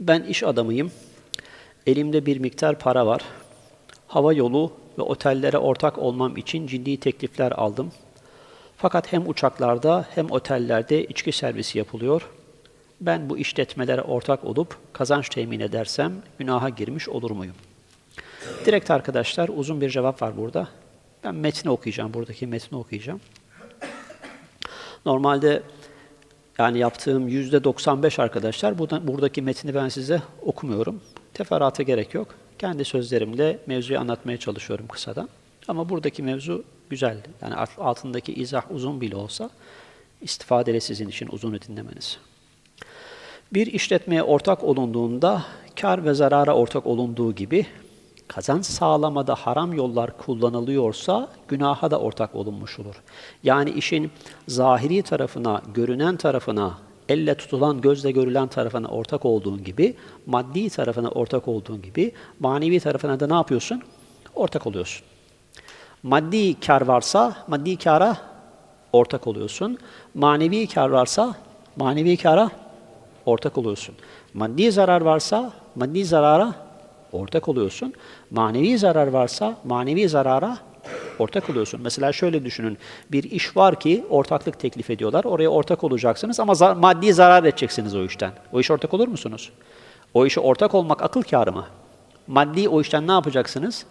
Ben iş adamıyım. Elimde bir miktar para var. Hava yolu ve otellere ortak olmam için ciddi teklifler aldım. Fakat hem uçaklarda hem otellerde içki servisi yapılıyor. Ben bu işletmelere ortak olup kazanç temin edersem günaha girmiş olur muyum? Direkt arkadaşlar uzun bir cevap var burada. Ben metni okuyacağım, buradaki metni okuyacağım. Normalde yani yaptığım yüzde 95 arkadaşlar, burada, buradaki metni ben size okumuyorum. Teferruata gerek yok. Kendi sözlerimle mevzuyu anlatmaya çalışıyorum kısadan. Ama buradaki mevzu güzel. Yani altındaki izah uzun bile olsa istifadeli sizin için uzunu dinlemeniz. Bir işletmeye ortak olunduğunda kar ve zarara ortak olunduğu gibi kazanç sağlamada haram yollar kullanılıyorsa günaha da ortak olunmuş olur. Yani işin zahiri tarafına, görünen tarafına, elle tutulan, gözle görülen tarafına ortak olduğun gibi, maddi tarafına ortak olduğun gibi, manevi tarafına da ne yapıyorsun? Ortak oluyorsun. Maddi kar varsa, maddi kara ortak oluyorsun. Manevi kar varsa, manevi kara ortak oluyorsun. Maddi zarar varsa, maddi zarara ortak oluyorsun. Manevi zarar varsa manevi zarara ortak oluyorsun. Mesela şöyle düşünün. Bir iş var ki ortaklık teklif ediyorlar. Oraya ortak olacaksınız ama za- maddi zarar edeceksiniz o işten. O iş ortak olur musunuz? O işe ortak olmak akıl kârı mı? Maddi o işten ne yapacaksınız?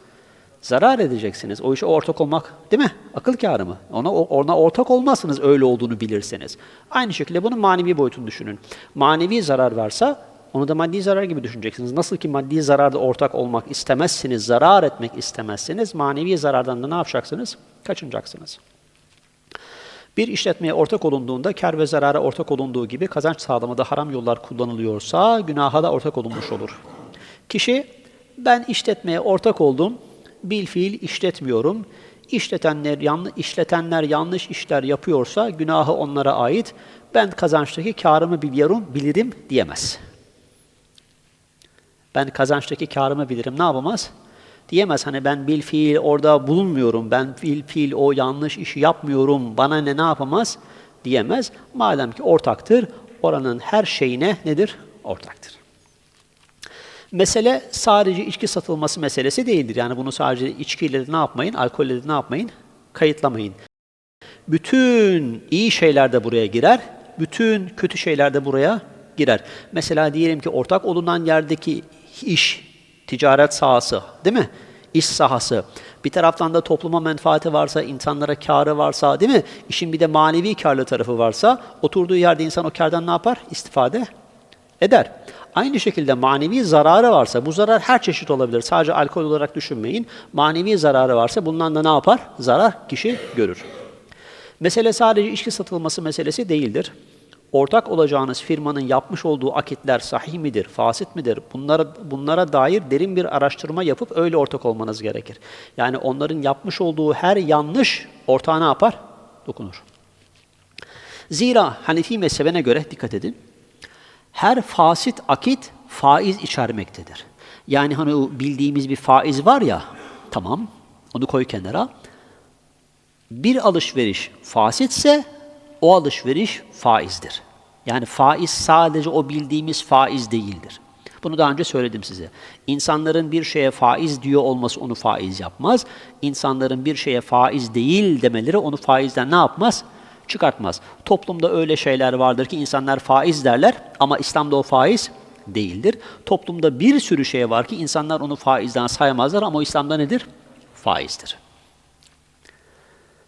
Zarar edeceksiniz. O işe ortak olmak değil mi? Akıl kârı mı? Ona, ona ortak olmazsınız öyle olduğunu bilirseniz. Aynı şekilde bunun manevi boyutunu düşünün. Manevi zarar varsa onu da maddi zarar gibi düşüneceksiniz. Nasıl ki maddi zararda ortak olmak istemezsiniz, zarar etmek istemezsiniz, manevi zarardan da ne yapacaksınız? Kaçınacaksınız. Bir işletmeye ortak olunduğunda kar ve zarara ortak olunduğu gibi kazanç sağlamada haram yollar kullanılıyorsa günaha da ortak olunmuş olur. Kişi ben işletmeye ortak oldum, bil fiil işletmiyorum. İşletenler, yanlış, işletenler yanlış işler yapıyorsa günahı onlara ait. Ben kazançtaki karımı biliyorum, bilirim diyemez. Ben kazançtaki karımı bilirim. Ne yapamaz? Diyemez hani ben bil fiil orada bulunmuyorum. Ben bil fiil o yanlış işi yapmıyorum. Bana ne ne yapamaz? Diyemez. Madem ki ortaktır, oranın her şeyine nedir? Ortaktır. Mesele sadece içki satılması meselesi değildir. Yani bunu sadece içkiyle de ne yapmayın, alkolle de ne yapmayın? Kayıtlamayın. Bütün iyi şeyler de buraya girer, bütün kötü şeyler de buraya girer. Mesela diyelim ki ortak olunan yerdeki iş, ticaret sahası, değil mi? İş sahası. Bir taraftan da topluma menfaati varsa, insanlara karı varsa, değil mi? İşin bir de manevi karlı tarafı varsa, oturduğu yerde insan o kardan ne yapar? İstifade eder. Aynı şekilde manevi zararı varsa, bu zarar her çeşit olabilir. Sadece alkol olarak düşünmeyin. Manevi zararı varsa bundan da ne yapar? Zarar kişi görür. Mesele sadece içki satılması meselesi değildir. Ortak olacağınız firmanın yapmış olduğu akitler sahih midir, fasit midir? Bunlara, bunlara dair derin bir araştırma yapıp öyle ortak olmanız gerekir. Yani onların yapmış olduğu her yanlış ortağı ne yapar? Dokunur. Zira Hanefi mezhebine göre dikkat edin. Her fasit akit faiz içermektedir. Yani hani o bildiğimiz bir faiz var ya, tamam onu koy kenara. Bir alışveriş fasitse o alışveriş faizdir. Yani faiz sadece o bildiğimiz faiz değildir. Bunu daha önce söyledim size. İnsanların bir şeye faiz diyor olması onu faiz yapmaz. İnsanların bir şeye faiz değil demeleri onu faizden ne yapmaz? Çıkartmaz. Toplumda öyle şeyler vardır ki insanlar faiz derler ama İslam'da o faiz değildir. Toplumda bir sürü şey var ki insanlar onu faizden saymazlar ama o İslam'da nedir? Faizdir.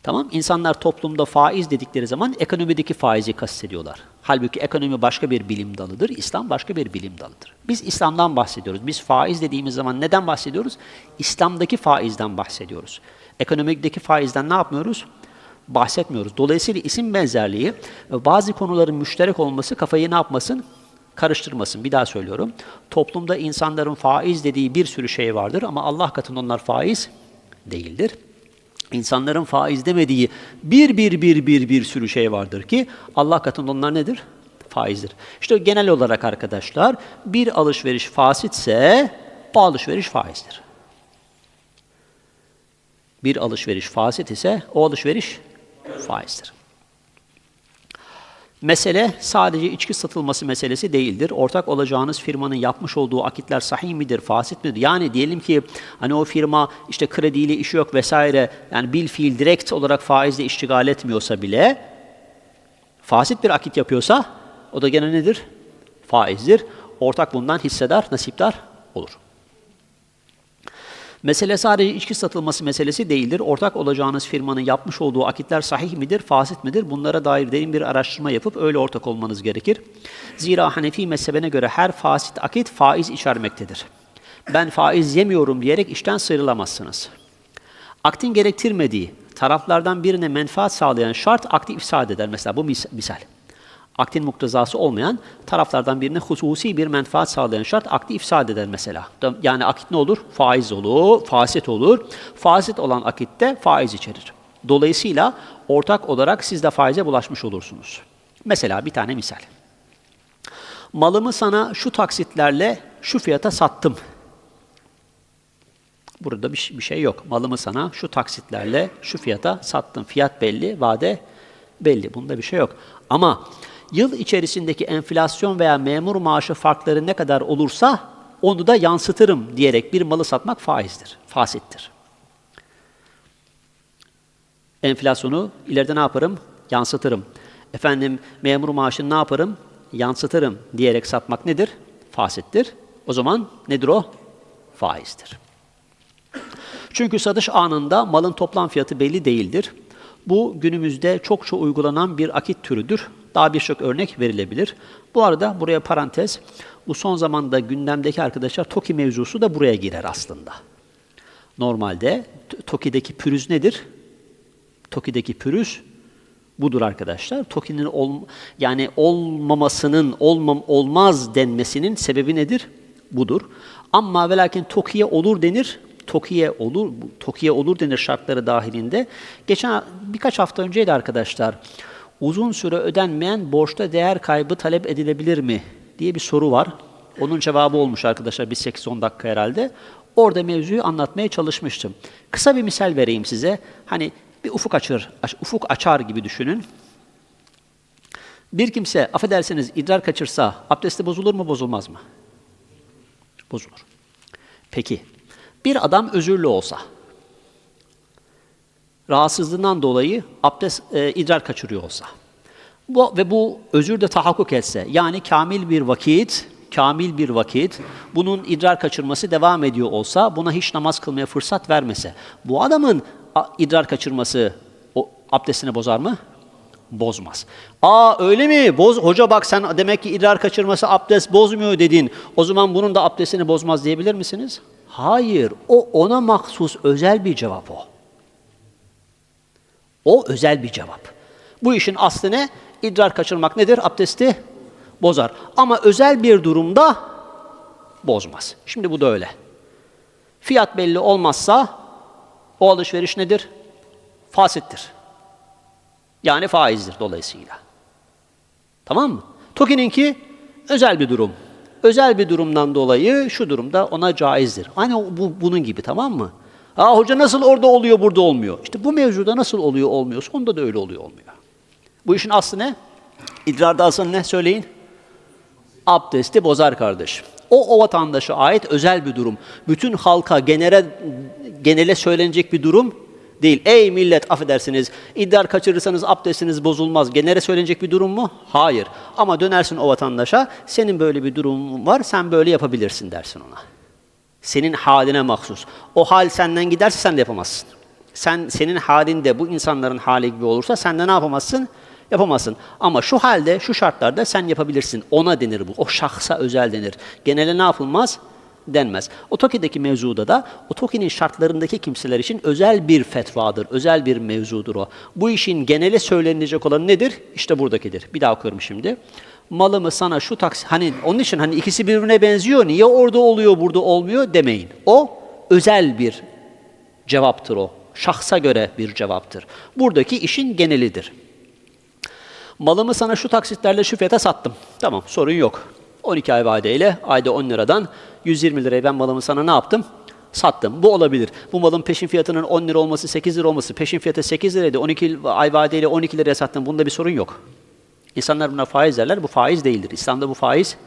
Tamam? İnsanlar toplumda faiz dedikleri zaman ekonomideki faizi kastediyorlar. Halbuki ekonomi başka bir bilim dalıdır, İslam başka bir bilim dalıdır. Biz İslam'dan bahsediyoruz. Biz faiz dediğimiz zaman neden bahsediyoruz? İslam'daki faizden bahsediyoruz. Ekonomideki faizden ne yapmıyoruz? Bahsetmiyoruz. Dolayısıyla isim benzerliği ve bazı konuların müşterek olması kafayı ne yapmasın? Karıştırmasın. Bir daha söylüyorum. Toplumda insanların faiz dediği bir sürü şey vardır ama Allah katında onlar faiz değildir. İnsanların faiz demediği bir bir bir bir bir sürü şey vardır ki Allah katında onlar nedir? Faizdir. İşte genel olarak arkadaşlar bir alışveriş fasitse bu alışveriş faizdir. Bir alışveriş fasit ise o alışveriş faizdir. Mesele sadece içki satılması meselesi değildir. Ortak olacağınız firmanın yapmış olduğu akitler sahih midir, fasit midir? Yani diyelim ki hani o firma işte krediyle işi yok vesaire yani bil fiil direkt olarak faizle iştigal etmiyorsa bile fasit bir akit yapıyorsa o da gene nedir? Faizdir. Ortak bundan hissedar, nasipdar olur. Mesele sadece içki satılması meselesi değildir. Ortak olacağınız firmanın yapmış olduğu akitler sahih midir, fasit midir? Bunlara dair derin bir araştırma yapıp öyle ortak olmanız gerekir. Zira Hanefi mezhebine göre her fasit akit faiz içermektedir. Ben faiz yemiyorum diyerek işten sıyrılamazsınız. Aktin gerektirmediği, taraflardan birine menfaat sağlayan şart akti ifsad eder. Mesela bu mis- misal. Aktin muktezası olmayan taraflardan birine hususi bir menfaat sağlayan şart akdi ifsad eder mesela. Yani akit ne olur? Faiz olur, fasit olur. Fasit olan akitte faiz içerir. Dolayısıyla ortak olarak siz de faize bulaşmış olursunuz. Mesela bir tane misal. Malımı sana şu taksitlerle şu fiyata sattım. Burada bir, bir şey yok. Malımı sana şu taksitlerle şu fiyata sattım. Fiyat belli, vade belli. Bunda bir şey yok. Ama yıl içerisindeki enflasyon veya memur maaşı farkları ne kadar olursa onu da yansıtırım diyerek bir malı satmak faizdir, fasittir. Enflasyonu ileride ne yaparım? Yansıtırım. Efendim memur maaşını ne yaparım? Yansıtırım diyerek satmak nedir? Fasittir. O zaman nedir o? Faizdir. Çünkü satış anında malın toplam fiyatı belli değildir. Bu günümüzde çokça uygulanan bir akit türüdür. Daha birçok örnek verilebilir. Bu arada buraya parantez, bu son zamanda gündemdeki arkadaşlar TOKİ mevzusu da buraya girer aslında. Normalde TOKİ'deki pürüz nedir? TOKİ'deki pürüz budur arkadaşlar. TOKİ'nin ol, yani olmamasının, olmam, olmaz denmesinin sebebi nedir? Budur. Ama ve lakin TOKİ'ye olur denir, TOKİ'ye olur, TOKİ'ye olur denir şartları dahilinde. Geçen birkaç hafta önceydi arkadaşlar. Uzun süre ödenmeyen borçta değer kaybı talep edilebilir mi diye bir soru var. Onun cevabı olmuş arkadaşlar bir 8-10 dakika herhalde. Orada mevzuyu anlatmaya çalışmıştım. Kısa bir misal vereyim size. Hani bir ufuk açır, ufuk açar gibi düşünün. Bir kimse affedersiniz idrar kaçırsa abdesti bozulur mu bozulmaz mı? Bozulur. Peki bir adam özürlü olsa, rahatsızlığından dolayı abdest, e, idrar kaçırıyor olsa bu, ve bu özür de tahakkuk etse, yani kamil bir vakit, kamil bir vakit, bunun idrar kaçırması devam ediyor olsa, buna hiç namaz kılmaya fırsat vermese, bu adamın idrar kaçırması o, abdestini bozar mı? Bozmaz. Aa öyle mi? Boz, hoca bak sen demek ki idrar kaçırması abdest bozmuyor dedin. O zaman bunun da abdestini bozmaz diyebilir misiniz? Hayır, o ona mahsus özel bir cevap o. O özel bir cevap. Bu işin aslı ne? İdrar kaçırmak nedir? Abdesti bozar. Ama özel bir durumda bozmaz. Şimdi bu da öyle. Fiyat belli olmazsa o alışveriş nedir? Fasittir. Yani faizdir dolayısıyla. Tamam mı? Toki'ninki özel bir durum. Özel bir durumdan dolayı şu durumda ona caizdir. Hani bu bunun gibi tamam mı? Aa hoca nasıl orada oluyor burada olmuyor. İşte bu mevzuda nasıl oluyor olmuyor. Onda da öyle oluyor olmuyor. Bu işin aslı ne? İdrarda aslı ne söyleyin? Abdesti bozar kardeş. O o vatandaşa ait özel bir durum. Bütün halka genele genele söylenecek bir durum değil. Ey millet affedersiniz idrar kaçırırsanız abdestiniz bozulmaz. Genere söylenecek bir durum mu? Hayır. Ama dönersin o vatandaşa senin böyle bir durumun var sen böyle yapabilirsin dersin ona. Senin haline mahsus. O hal senden giderse sen de yapamazsın. Sen senin halinde bu insanların hali gibi olursa sen de ne yapamazsın? Yapamazsın. Ama şu halde, şu şartlarda sen yapabilirsin. Ona denir bu. O şahsa özel denir. Genele ne yapılmaz? denmez. O TOKİ'deki mevzuda da o TOKİ'nin şartlarındaki kimseler için özel bir fetvadır, özel bir mevzudur o. Bu işin genele söylenilecek olan nedir? İşte buradakidir. Bir daha okuyorum şimdi. Malımı sana şu taksi, hani onun için hani ikisi birbirine benziyor, niye orada oluyor, burada olmuyor demeyin. O özel bir cevaptır o. Şahsa göre bir cevaptır. Buradaki işin genelidir. Malımı sana şu taksitlerle şu fiyata sattım. Tamam, sorun yok. 12 ay vadeyle ayda 10 liradan 120 liraya ben malımı sana ne yaptım? Sattım. Bu olabilir. Bu malın peşin fiyatının 10 lira olması, 8 lira olması, peşin fiyatı 8 liraydı. 12 ay vadeyle 12 liraya sattım. Bunda bir sorun yok. İnsanlar buna faiz derler. Bu faiz değildir. İslam'da bu faiz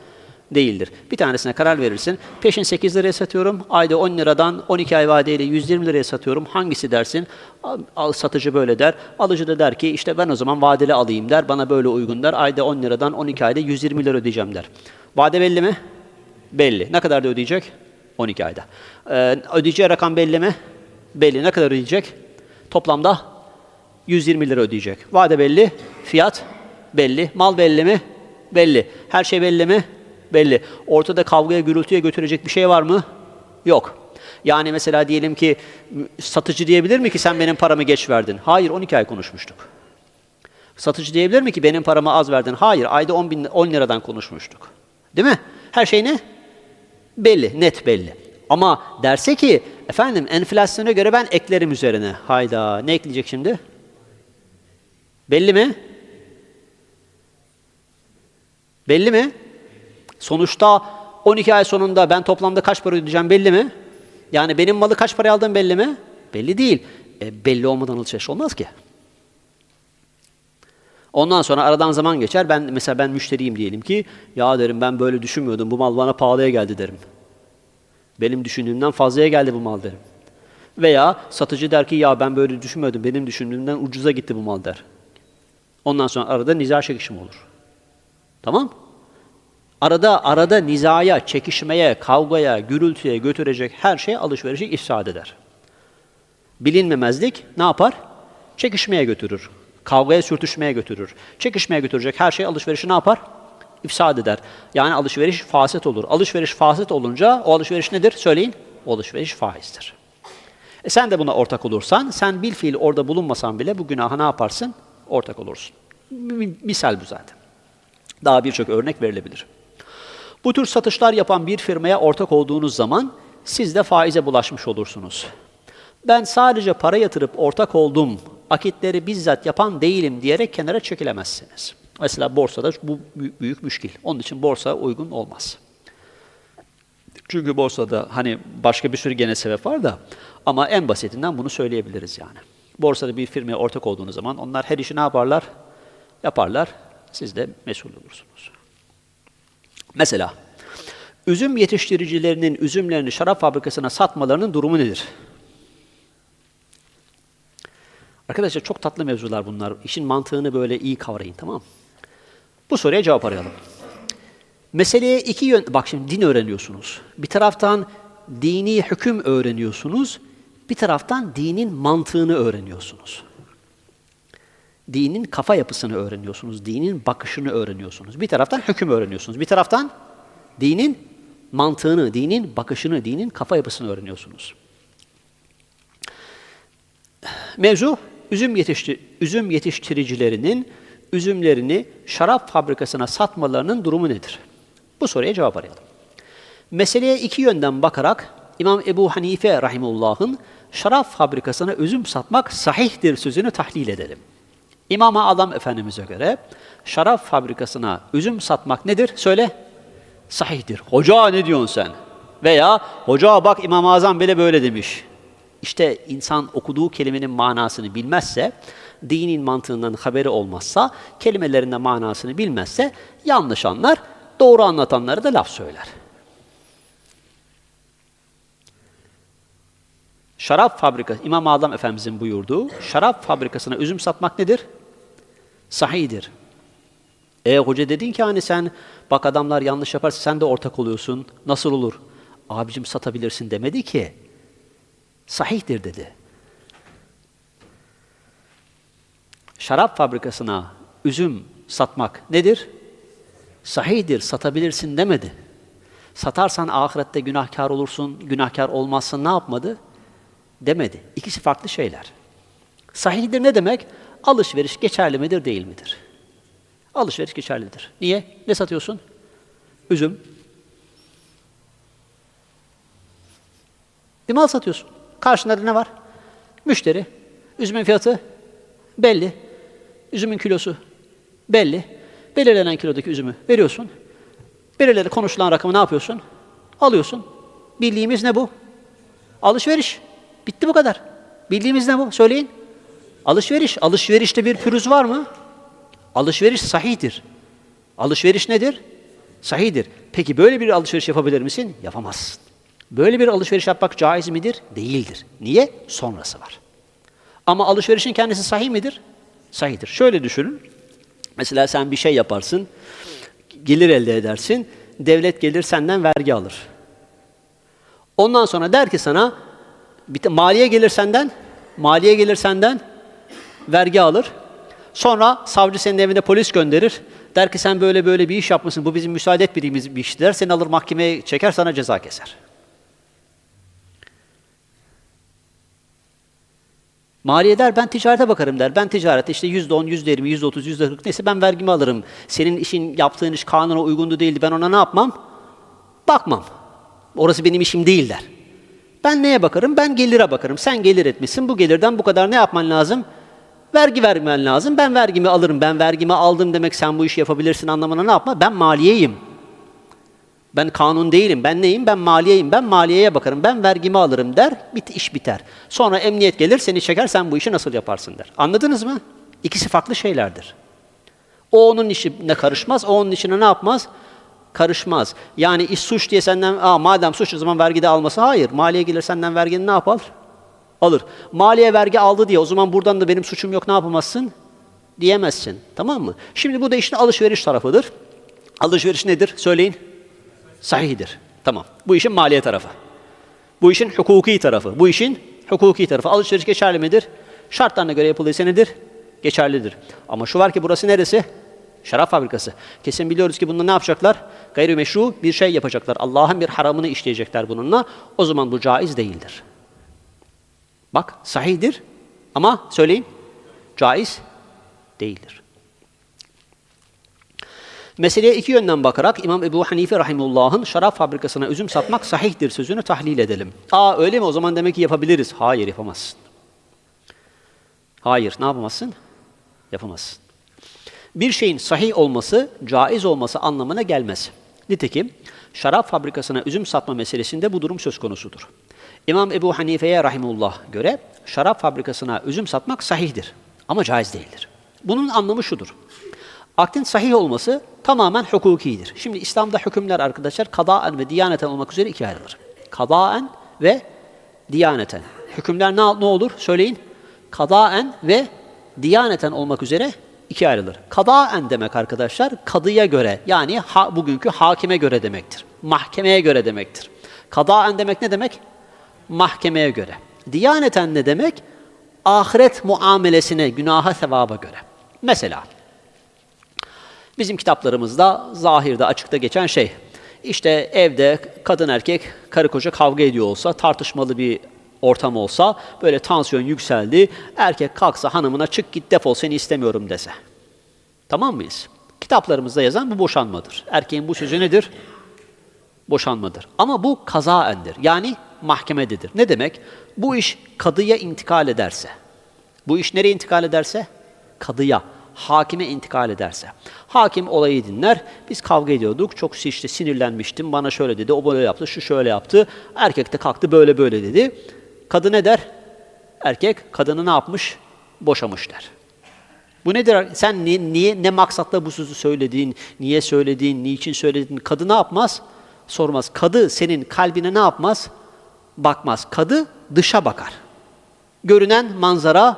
değildir. Bir tanesine karar verirsin. Peşin 8 liraya satıyorum. Ayda 10 liradan 12 ay vadeyle 120 liraya satıyorum. Hangisi dersin? Al, satıcı böyle der. Alıcı da der ki işte ben o zaman vadeli alayım der. Bana böyle uygun der. Ayda 10 liradan 12 ayda 120 lira ödeyeceğim der. Vade belli mi? Belli. Ne kadar da ödeyecek? 12 ayda. Ee, ödeyeceği rakam belli mi? Belli. Ne kadar ödeyecek? Toplamda 120 lira ödeyecek. Vade belli, fiyat belli, mal belli mi? Belli. Her şey belli mi? Belli. Ortada kavgaya, gürültüye götürecek bir şey var mı? Yok. Yani mesela diyelim ki satıcı diyebilir mi ki sen benim paramı geç verdin? Hayır, 12 ay konuşmuştuk. Satıcı diyebilir mi ki benim paramı az verdin? Hayır, ayda 10, bin, 10 liradan konuşmuştuk. Değil mi? Her şey ne? Belli, net belli. Ama derse ki efendim enflasyona göre ben eklerim üzerine. Hayda ne ekleyecek şimdi? Belli mi? Belli mi? Sonuçta 12 ay sonunda ben toplamda kaç para ödeyeceğim belli mi? Yani benim malı kaç paraya aldığım belli mi? Belli değil. E, belli olmadan alışveriş olmaz ki. Ondan sonra aradan zaman geçer. Ben mesela ben müşteriyim diyelim ki ya derim ben böyle düşünmüyordum. Bu mal bana pahalıya geldi derim. Benim düşündüğümden fazlaya geldi bu mal derim. Veya satıcı der ki ya ben böyle düşünmüyordum. Benim düşündüğümden ucuza gitti bu mal der. Ondan sonra arada niza çekişme olur. Tamam? Arada arada nizaya, çekişmeye, kavgaya, gürültüye götürecek her şey alışverişi ifsad eder. Bilinmemezlik ne yapar? Çekişmeye götürür. Kavgaya, sürtüşmeye götürür. Çekişmeye götürecek her şey alışverişi ne yapar? İfsad eder. Yani alışveriş faset olur. Alışveriş faset olunca o alışveriş nedir? Söyleyin. O alışveriş faizdir. E sen de buna ortak olursan, sen bil fiil orada bulunmasan bile bu günaha ne yaparsın? Ortak olursun. Mi- Misal bu zaten. Daha birçok örnek verilebilir. Bu tür satışlar yapan bir firmaya ortak olduğunuz zaman siz de faize bulaşmış olursunuz. Ben sadece para yatırıp ortak oldum, akitleri bizzat yapan değilim diyerek kenara çekilemezsiniz. Mesela borsada bu bü- büyük müşkil. Onun için borsa uygun olmaz. Çünkü borsada hani başka bir sürü gene sebep var da ama en basitinden bunu söyleyebiliriz yani. Borsada bir firmaya ortak olduğunuz zaman onlar her işi ne yaparlar? Yaparlar. Siz de mesul olursunuz. Mesela üzüm yetiştiricilerinin üzümlerini şarap fabrikasına satmalarının durumu nedir? Arkadaşlar çok tatlı mevzular bunlar. İşin mantığını böyle iyi kavrayın tamam mı? Bu soruya cevap arayalım. Meseleye iki yön... Bak şimdi din öğreniyorsunuz. Bir taraftan dini hüküm öğreniyorsunuz. Bir taraftan dinin mantığını öğreniyorsunuz. Dinin kafa yapısını öğreniyorsunuz. Dinin bakışını öğreniyorsunuz. Bir taraftan hüküm öğreniyorsunuz. Bir taraftan dinin mantığını, dinin bakışını, dinin kafa yapısını öğreniyorsunuz. Mevzu üzüm yetişti üzüm yetiştiricilerinin üzümlerini şarap fabrikasına satmalarının durumu nedir? Bu soruya cevap arayalım. Meseleye iki yönden bakarak İmam Ebu Hanife rahimullah'ın şarap fabrikasına üzüm satmak sahihtir sözünü tahlil edelim. İmam-ı Azam Efendimiz'e göre şarap fabrikasına üzüm satmak nedir? Söyle. Sahihtir. Hoca ne diyorsun sen? Veya hoca bak İmam-ı Azam bile böyle demiş. İşte insan okuduğu kelimenin manasını bilmezse, dinin mantığından haberi olmazsa, kelimelerinde manasını bilmezse yanlış anlar, doğru anlatanları da laf söyler. Şarap fabrikası, İmam-ı Azam Efendimizin buyurduğu, şarap fabrikasına üzüm satmak nedir? Sahidir. E hoca dedin ki hani sen bak adamlar yanlış yaparsa sen de ortak oluyorsun. Nasıl olur? Abicim satabilirsin demedi ki. Sahihtir dedi. Şarap fabrikasına üzüm satmak nedir? Sahihdir, satabilirsin demedi. Satarsan ahirette günahkar olursun, günahkar olmazsın ne yapmadı? Demedi. İkisi farklı şeyler. Sahihdir ne demek? Alışveriş geçerli midir, değil midir? Alışveriş geçerlidir. Niye? Ne satıyorsun? Üzüm. Bir mal satıyorsun. Karşında da ne var? Müşteri. Üzümün fiyatı belli. Üzümün kilosu belli. Belirlenen kilodaki üzümü veriyorsun. Belirlenen konuşulan rakamı ne yapıyorsun? Alıyorsun. Bildiğimiz ne bu? Alışveriş. Bitti bu kadar. Bildiğimiz ne bu? Söyleyin. Alışveriş. Alışverişte bir pürüz var mı? Alışveriş sahihdir. Alışveriş nedir? Sahidir. Peki böyle bir alışveriş yapabilir misin? Yapamazsın. Böyle bir alışveriş yapmak caiz midir? Değildir. Niye? Sonrası var. Ama alışverişin kendisi sahih midir? Sahihdir. Şöyle düşünün. Mesela sen bir şey yaparsın, gelir elde edersin, devlet gelir senden vergi alır. Ondan sonra der ki sana, bir maliye gelir senden, maliye gelir senden, vergi alır. Sonra savcı senin evine polis gönderir. Der ki sen böyle böyle bir iş yapmışsın, bu bizim müsaade etmediğimiz bir iş der. Seni alır mahkemeye çeker, sana ceza keser. Maliye der ben ticarete bakarım der. Ben ticarete işte yüzde on, yüzde yirmi, yüzde otuz, yüzde kırk neyse ben vergimi alırım. Senin işin yaptığın iş kanuna uygundu değildi. Ben ona ne yapmam? Bakmam. Orası benim işim değil der. Ben neye bakarım? Ben gelire bakarım. Sen gelir etmişsin. Bu gelirden bu kadar ne yapman lazım? Vergi vermen lazım. Ben vergimi alırım. Ben vergimi aldım demek sen bu işi yapabilirsin anlamına ne yapma? Ben maliyeyim. Ben kanun değilim. Ben neyim? Ben maliyeyim. Ben maliyeye bakarım. Ben vergimi alırım der. Bit iş biter. Sonra emniyet gelir seni çeker sen bu işi nasıl yaparsın der. Anladınız mı? İkisi farklı şeylerdir. O onun işine karışmaz. O onun işine ne yapmaz? Karışmaz. Yani iş suç diye senden, Aa, madem suç o zaman vergi de alması. Hayır. Maliye gelir senden vergini ne yapar? Alır. Maliye vergi aldı diye o zaman buradan da benim suçum yok ne yapamazsın? Diyemezsin. Tamam mı? Şimdi bu da işte alışveriş tarafıdır. Alışveriş nedir? Söyleyin. Sahihidir. Tamam. Bu işin maliye tarafı. Bu işin hukuki tarafı. Bu işin hukuki tarafı. Alışveriş geçerli midir? Şartlarına göre yapıldıysa nedir? Geçerlidir. Ama şu var ki burası neresi? Şarap fabrikası. Kesin biliyoruz ki bunda ne yapacaklar? Gayrimeşru bir şey yapacaklar. Allah'ın bir haramını işleyecekler bununla. O zaman bu caiz değildir. Bak sahihdir ama söyleyin caiz değildir. Meseleye iki yönden bakarak İmam Ebu Hanife Rahimullah'ın şarap fabrikasına üzüm satmak sahihtir sözünü tahlil edelim. Aa öyle mi o zaman demek ki yapabiliriz. Hayır yapamazsın. Hayır ne yapamazsın? Yapamazsın. Bir şeyin sahih olması, caiz olması anlamına gelmez. Nitekim şarap fabrikasına üzüm satma meselesinde bu durum söz konusudur. İmam Ebu Hanife'ye rahimullah göre şarap fabrikasına üzüm satmak sahihdir ama caiz değildir. Bunun anlamı şudur. Akdin sahih olması tamamen hukukidir. Şimdi İslam'da hükümler arkadaşlar kadaen ve diyaneten olmak üzere ikiye ayrılır. Kadaen ve diyaneten. Hükümler ne, ne olur? Söyleyin. Kadaen ve diyaneten olmak üzere ikiye ayrılır. Kadaen demek arkadaşlar kadıya göre yani ha, bugünkü hakime göre demektir. Mahkemeye göre demektir. Kadaen demek ne demek? Mahkemeye göre. Diyaneten ne demek? Ahiret muamelesine, günaha, sevaba göre. Mesela Bizim kitaplarımızda zahirde açıkta geçen şey. İşte evde kadın erkek karı koca kavga ediyor olsa, tartışmalı bir ortam olsa, böyle tansiyon yükseldi, erkek kalksa hanımına çık git defol seni istemiyorum dese. Tamam mıyız? Kitaplarımızda yazan bu boşanmadır. Erkeğin bu sözü nedir? Boşanmadır. Ama bu kazaendir. Yani mahkemededir. Ne demek? Bu iş kadıya intikal ederse. Bu iş nereye intikal ederse? Kadıya hakime intikal ederse. Hakim olayı dinler. Biz kavga ediyorduk. Çok işte sinirlenmiştim. Bana şöyle dedi. O böyle yaptı. Şu şöyle yaptı. Erkek de kalktı böyle böyle dedi. Kadın ne der? Erkek kadını ne yapmış? Boşamış der. Bu nedir? Sen niye, niye ne maksatla bu sözü söyledin? Niye söyledin? Niçin söyledin? Kadı ne yapmaz? Sormaz. Kadı senin kalbine ne yapmaz? Bakmaz. Kadı dışa bakar. Görünen manzara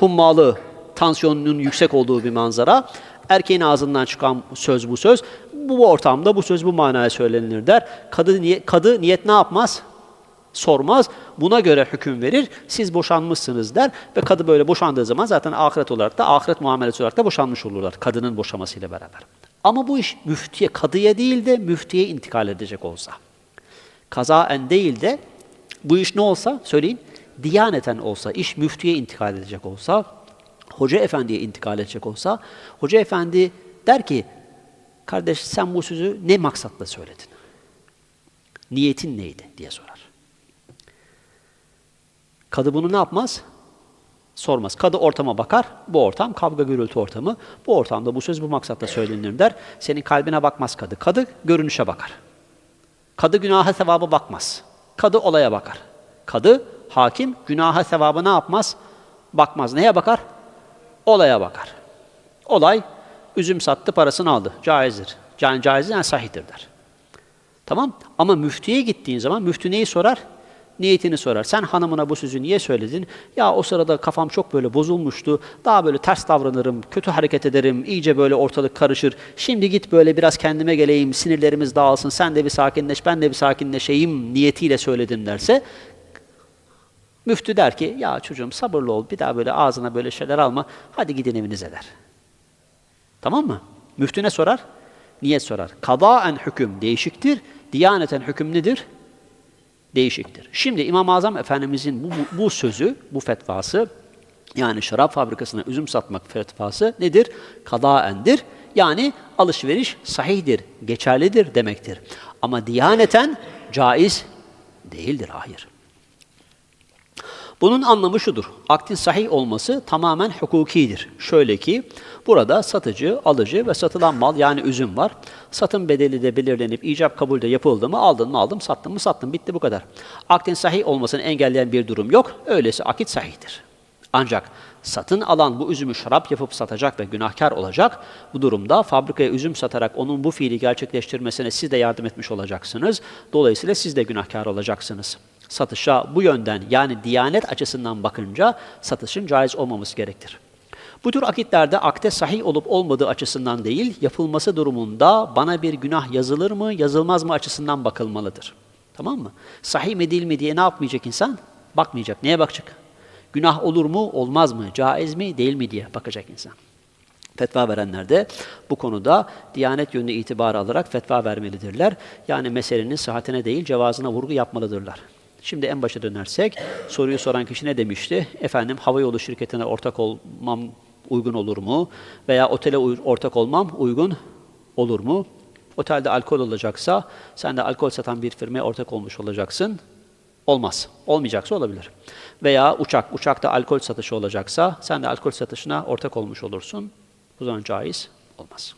hummalı, tansiyonunun yüksek olduğu bir manzara. Erkeğin ağzından çıkan söz bu söz. Bu ortamda bu söz bu manaya söylenir der. Kadı, niye, kadı niyet ne yapmaz? Sormaz. Buna göre hüküm verir. Siz boşanmışsınız der. Ve kadı böyle boşandığı zaman zaten ahiret olarak da ahiret muamelesi olarak da boşanmış olurlar. Kadının boşamasıyla beraber. Ama bu iş müftiye, kadıya değil de müftiye intikal edecek olsa. Kazaen değil de bu iş ne olsa söyleyin diyaneten olsa, iş müftiye intikal edecek olsa, hoca efendiye intikal edecek olsa, hoca efendi der ki, kardeş sen bu sözü ne maksatla söyledin? Niyetin neydi diye sorar. Kadı bunu ne yapmaz? Sormaz. Kadı ortama bakar. Bu ortam kavga gürültü ortamı. Bu ortamda bu söz bu maksatla söylenir der. Senin kalbine bakmaz kadı. Kadı görünüşe bakar. Kadı günaha sevaba bakmaz. Kadı olaya bakar. Kadı, hakim günaha sevaba ne yapmaz? Bakmaz. Neye bakar? Olaya bakar. Olay üzüm sattı parasını aldı. Caizdir. Yani caizdir yani sahihtir der. Tamam ama müftüye gittiğin zaman müftü neyi sorar? Niyetini sorar. Sen hanımına bu sözü niye söyledin? Ya o sırada kafam çok böyle bozulmuştu. Daha böyle ters davranırım, kötü hareket ederim, iyice böyle ortalık karışır. Şimdi git böyle biraz kendime geleyim, sinirlerimiz dağılsın, sen de bir sakinleş, ben de bir sakinleşeyim niyetiyle söyledim derse müftü der ki ya çocuğum sabırlı ol, bir daha böyle ağzına böyle şeyler alma, hadi gidin evinize der. Tamam mı? Müftü ne sorar? Niyet sorar. Kadaen hüküm değişiktir. Diyaneten hüküm nedir? Değişiktir. Şimdi İmam-ı Azam Efendimizin bu, bu, sözü, bu fetvası, yani şarap fabrikasına üzüm satmak fetvası nedir? Kadaendir. Yani alışveriş sahihdir, geçerlidir demektir. Ama diyaneten caiz değildir, hayır. Bunun anlamı şudur. Akdin sahih olması tamamen hukukidir. Şöyle ki burada satıcı, alıcı ve satılan mal yani üzüm var. Satın bedeli de belirlenip icap kabul de yapıldı mı aldın mı aldım, sattın mı sattım bitti bu kadar. Akdin sahih olmasını engelleyen bir durum yok. Öyleyse akit sahihtir. Ancak satın alan bu üzümü şarap yapıp satacak ve günahkar olacak. Bu durumda fabrikaya üzüm satarak onun bu fiili gerçekleştirmesine siz de yardım etmiş olacaksınız. Dolayısıyla siz de günahkar olacaksınız. Satışa bu yönden yani diyanet açısından bakınca satışın caiz olmaması gerektir. Bu tür akitlerde akte sahih olup olmadığı açısından değil, yapılması durumunda bana bir günah yazılır mı, yazılmaz mı açısından bakılmalıdır. Tamam mı? Sahih mi değil mi diye ne yapmayacak insan? Bakmayacak. Neye bakacak? Günah olur mu, olmaz mı, caiz mi, değil mi diye bakacak insan. Fetva verenler de bu konuda diyanet yönünde itibar alarak fetva vermelidirler. Yani meselenin sıhhatine değil cevazına vurgu yapmalıdırlar. Şimdi en başa dönersek soruyu soran kişi ne demişti? Efendim havayolu şirketine ortak olmam uygun olur mu? Veya otele ortak olmam uygun olur mu? Otelde alkol olacaksa sen de alkol satan bir firmaya ortak olmuş olacaksın. Olmaz. Olmayacaksa olabilir. Veya uçak, uçakta alkol satışı olacaksa sen de alkol satışına ortak olmuş olursun. Bu zaman caiz olmaz.